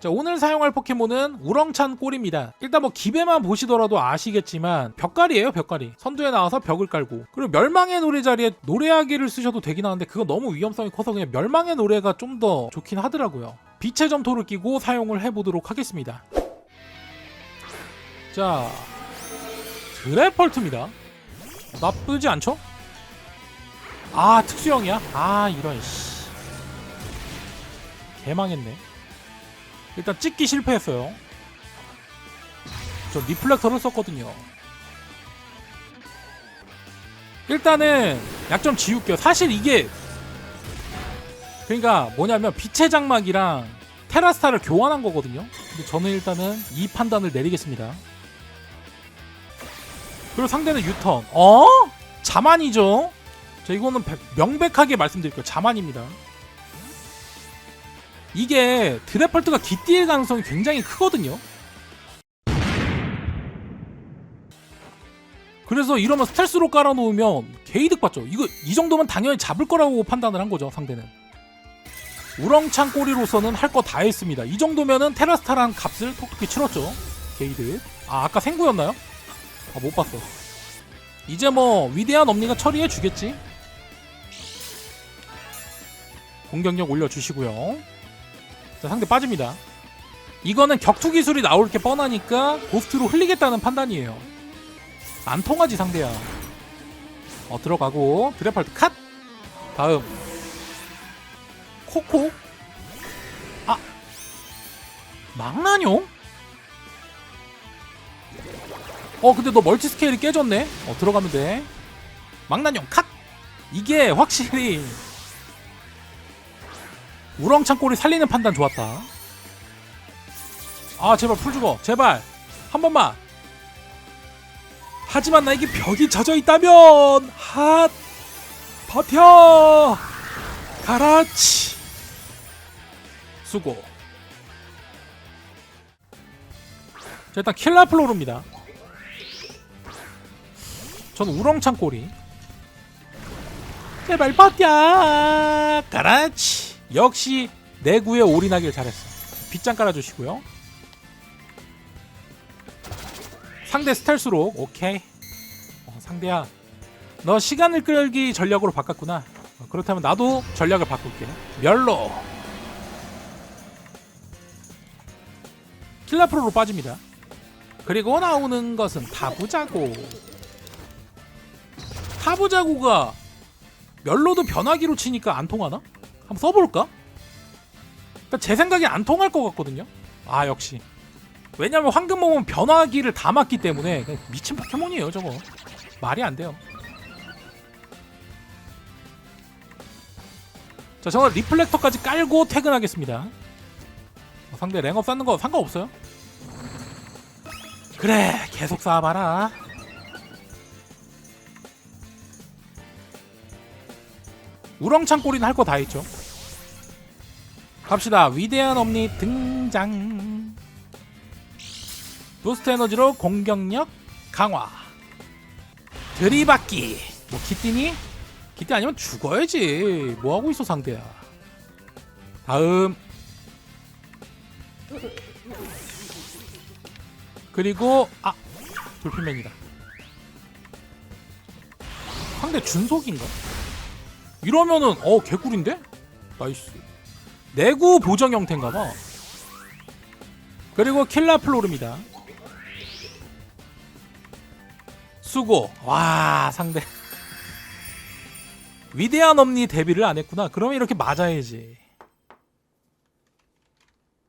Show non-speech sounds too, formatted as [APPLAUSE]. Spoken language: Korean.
자, 오늘 사용할 포켓몬은 우렁찬 꼴입니다. 일단 뭐 기배만 보시더라도 아시겠지만 벽갈이에요, 벽갈이. 선두에 나와서 벽을 깔고. 그리고 멸망의 노래 자리에 노래하기를 쓰셔도 되긴 하는데 그건 너무 위험성이 커서 그냥 멸망의 노래가 좀 더 좋긴 하더라고요. 빛의 점토를 끼고 사용을 해보도록 하겠습니다. 자, 드래펄트입니다. 나쁘지 않죠? 아, 특수형이야? 아, 이런, 씨. 개망했네. 일단 찍기 실패했어요. 저 리플렉터를 썼거든요. 일단은 약점 지울게요. 사실 이게 그러니까 뭐냐면 빛의 장막이랑 테라스타를 교환한 거거든요. 근데 저는 일단은 이 판단을 내리겠습니다. 그리고 상대는 유턴. 어? 자만이죠. 자 이거는 백- 명백하게 말씀드릴게요. 자만입니다. 이게 드래펄트가 기띠일 가능성이 굉장히 크거든요. 그래서 이러면 스텔스로 깔아놓으면 개이득 받죠. 이거 이 정도면 당연히 잡을 거라고 판단을 한 거죠 상대는. 우렁찬 꼬리로서는 할 거 다 했습니다. 이 정도면은 테라스타란 값을 톡톡히 치렀죠. 게이드. 아 아까 생구였나요? 아 못 봤어. 이제 뭐 위대한 엄니가 처리해 주겠지. 공격력 올려주시고요. 자, 상대 빠집니다. 이거는 격투 기술이 나올 게 뻔하니까 고스트로 흘리겠다는 판단이에요. 안 통하지 상대야. 어 들어가고 드래팔트 컷. 다음 코코. 아 망나뇽? 어 근데 너 멀티 스케일이 깨졌네. 어 들어가면 돼. 망나뇽 컷. 이게 확실히 우렁찬 꼬리 살리는 판단 좋았다. 아 제발 풀 죽어 제발 한 번만. 하지만 나에게 벽이 젖어 있다면 핫 버텨 가라치 수고. 자 일단 킬라플로르입니다. 전 우렁찬 꼬리. 제발 버텨 가라치. 역시 내구에 올인하길 잘했어. 빗장 깔아주시고요. 상대 스텔스로 오케이. 어, 상대야, 너 시간을 끌기 전략으로 바꿨구나. 어, 그렇다면 나도 전략을 바꿀게. 멸로. 킬라프로로 빠집니다. 그리고 나오는 것은 타부자고. 타부자고가 멸로도 변화기로 치니까 안 통하나? 한번 써볼까? 일단 제 생각에 안 통할 것 같거든요. 아 역시. 왜냐면 황금몸은 변화기를 다 맞기 때문에 미친 포켓몬이에요 저거. 말이 안 돼요. 자 저는 리플렉터까지 깔고 퇴근하겠습니다. 어, 상대 랭업 쌓는 거 상관없어요. 그래 계속 쌓아봐라. 우렁찬 꼬리는 할 거 다 했죠. 갑시다. 위대한 엄니 등장. 부스트 에너지로 공격력 강화. 들이받기. 뭐 기띠니? 기띠 아니면 죽어야지. 뭐 하고 있어 상대야. 다음. 그리고 아 돌핀맨이다. 상대 준속인가? 이러면은 어 개꿀인데? 나이스. 내구 보정 형태인가봐. 그리고 킬라플로르입니다. 수고. 와 상대. [LAUGHS] 위대한 엄니 데뷔를 안 했구나. 그러면 이렇게 맞아야지.